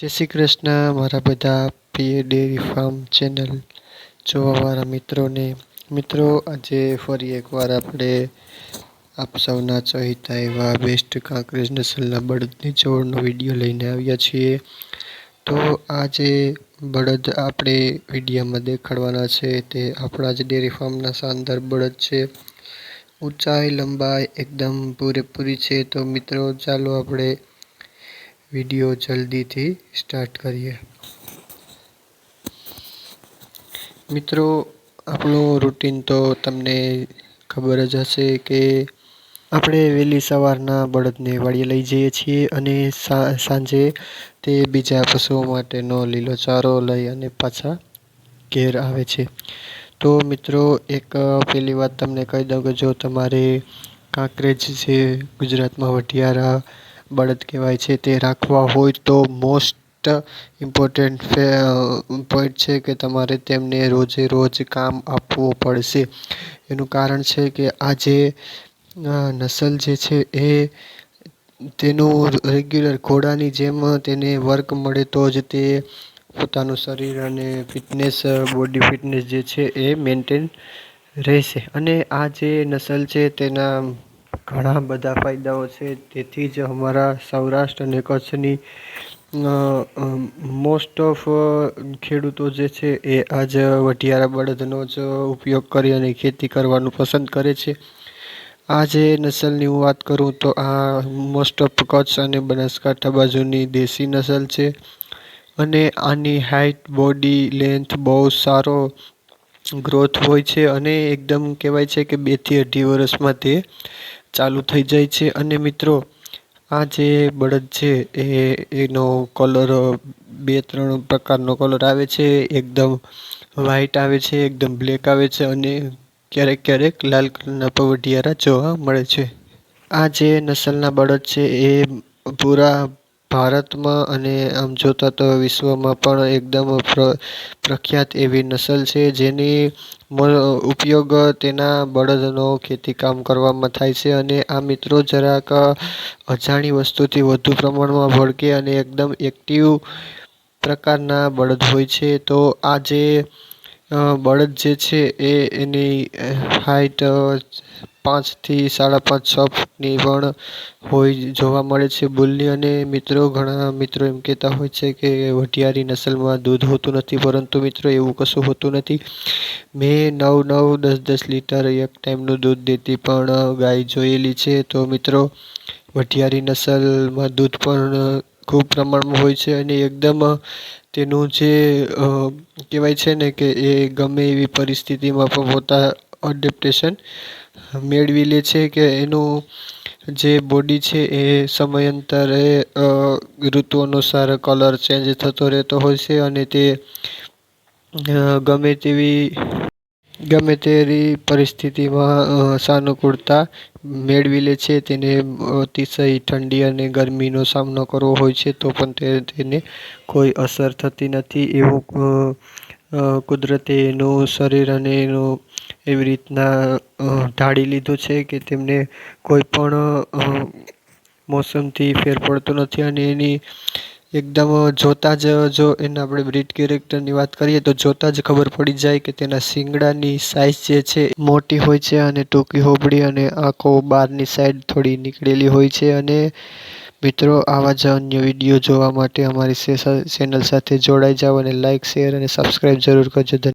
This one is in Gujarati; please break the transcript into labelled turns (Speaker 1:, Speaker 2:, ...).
Speaker 1: જય શ્રી કૃષ્ણ. મારા બધા પ્રિય ડેરી ફાર્મ ચેનલ જોવાવાળા મિત્રોને. મિત્રો, આજે ફરી એકવાર આપણે આપ સૌના ચહિતા એવા બેસ્ટ કાંકરેજ નસલના બળદની જોડનો વીડિયો લઈને આવ્યા છીએ. તો આ જે બળદ આપણે વિડીયોમાં દેખાડવાના છે તે આપણા જ ડેરી ફાર્મના શાનદાર બળદ છે. ઊંચાઈ, લંબાઈ એકદમ પૂરેપૂરી છે. તો મિત્રો, ચાલો આપણે વીડિયો જલ્દીથી સ્ટાર્ટ કરીએ. મિત્રો, આપણું રૂટીન તો તમને ખબર જ હશે કે આપણે વહેલી સવારના બળદને વાડીએ લઈ જઈએ છીએ અને સાંજે તે બીજા પશુઓ માટેનો લીલો ચારો લઈ અને પાછા ઘેર આવે છે. તો મિત્રો, એક પહેલી વાત તમને કહી દઉં કે જો તમારે કાંકરેજ છે ગુજરાતમાં વઢિયારા બળદ કહેવાય છે તે રાખવા હોય તો મોસ્ટ ઇમ્પોર્ટન્ટ પોઈન્ટ છે કે તમારે તેમને રોજે રોજ કામ આપવું પડશે. એનું કારણ છે કે આ જે નસલ જે છે એ તેનું રેગ્યુલર ઘોડાની જેમ તેને વર્ક મળે તો જ તે પોતાનું શરીર અને ફિટનેસ બોડી ફિટનેસ જે છે એ મેન્ટેન રહેશે. અને આ જે નસલ છે તેના ઘણા બધા ફાયદાઓ છે. તેથી જ અમારા સૌરાષ્ટ્ર અને કચ્છની મોસ્ટ ઓફ ખેડૂતો જે છે એ આજ વઢિયારા બળદનો જ ઉપયોગ કરી અને ખેતી કરવાનું પસંદ કરે છે. આ જે નસલની હું વાત કરું તો આ મોસ્ટ ઓફ કચ્છ અને બનાસકાંઠા બાજુની દેશી નસલ છે. અને આની હાઇટ બોડી લેન્થ બહુ સારો ગ્રોથ હોય છે અને એકદમ કહેવાય છે કે બેથી અઢી વર્ષમાં તે ચાલુ થઈ જાય છે. અને મિત્રો, આ જે બળદ છે, એ, એનો કલર બે, ત્રણ પ્રકારનો કલર આવે છે. એકદમ વ્હાઇટ આવે છે, એકદમ બ્લેક આવે છે અને ક્યારેક ક્યારેક લાલ કલરના પવઢિયારા જોવા મળે છે. આ જે નસલના બળદ છે, એ પૂરા ભારતમાં અને આમ જોતાં તો વિશ્વમાં પણ એકદમ પ્રખ્યાત એવી નસલ છે, જેની ઉપયોગ તેના બળદનો ખેતીકામ કરવામાં થાય છે અને આ મિત્રો જરાક અજાણી વસ્તુથી વધુ પ્રમાણમાં ભડકે અને એકદમ એક્ટિવ પ્રકારના બળદ હોય છે. તો આ જે બળદ જે છે, એ એની હાઇટ પાંચથી સાડા પાંચ છ ફૂટની પણ હોય જોવા મળે છે. બુલની અને મિત્રો, ઘણા મિત્રો એમ કહેતા હોય છે કે વઢિયારી નસલમાં દૂધ હોતું નથી, પરંતુ મિત્રો એવું કશું હોતું નથી. મેં નવ નવ દસ દસ લીટર એક ટાઈમનું દૂધ દેતી પણ ગાય જોયેલી છે. તો મિત્રો, વઢિયારી નસલમાં દૂધ પણ ખૂબ પ્રમાણમાં હોય છે અને એકદમ તેનું જે કહેવાય છે ને કે એ ગમે એવી પરિસ્થિતિમાં પણ પોતા અડેપ્ટેશન મેળવી લે છે કે એનું જે બોડી છે એ સમયાંતરે ઋતુ અનુસાર કલર ચેન્જ થતો રહેતો હોય છે અને તે ગમે તેવી ગમે તેવી પરિસ્થિતિમાં સાનુકૂળતા મેળવી લે છે. તેને અતિશય ઠંડી અને ગરમીનો સામનો કરવો હોય છે તો પણ તે, તેને કોઈ અસર થતી નથી. એવું કુદરતે એનું શરીર અને એનું એવી રીતના ઢાળી લીધું છે કે તેમને કોઈ પણ મોસમથી ફેર પડતો નથી અને એની એકદમ જોતાં જ, જો એના આપણે બ્રીડ કેરેક્ટરની વાત કરીએ તો જોતાં જ ખબર પડી જાય કે તેના શિંગડાની સાઇઝ જે છે મોટી હોય છે અને ટૂંકી હોબળી અને આંખો બહારની સાઈડ થોડી નીકળેલી હોય છે. અને મિત્રો, આવા જ અન્ય વીડિયો જોવા માટે અમારી ચેનલ સાથે જોડાઈ જાઓ અને લાઇક શેર અને સબસ્ક્રાઈબ જરૂર કરજો.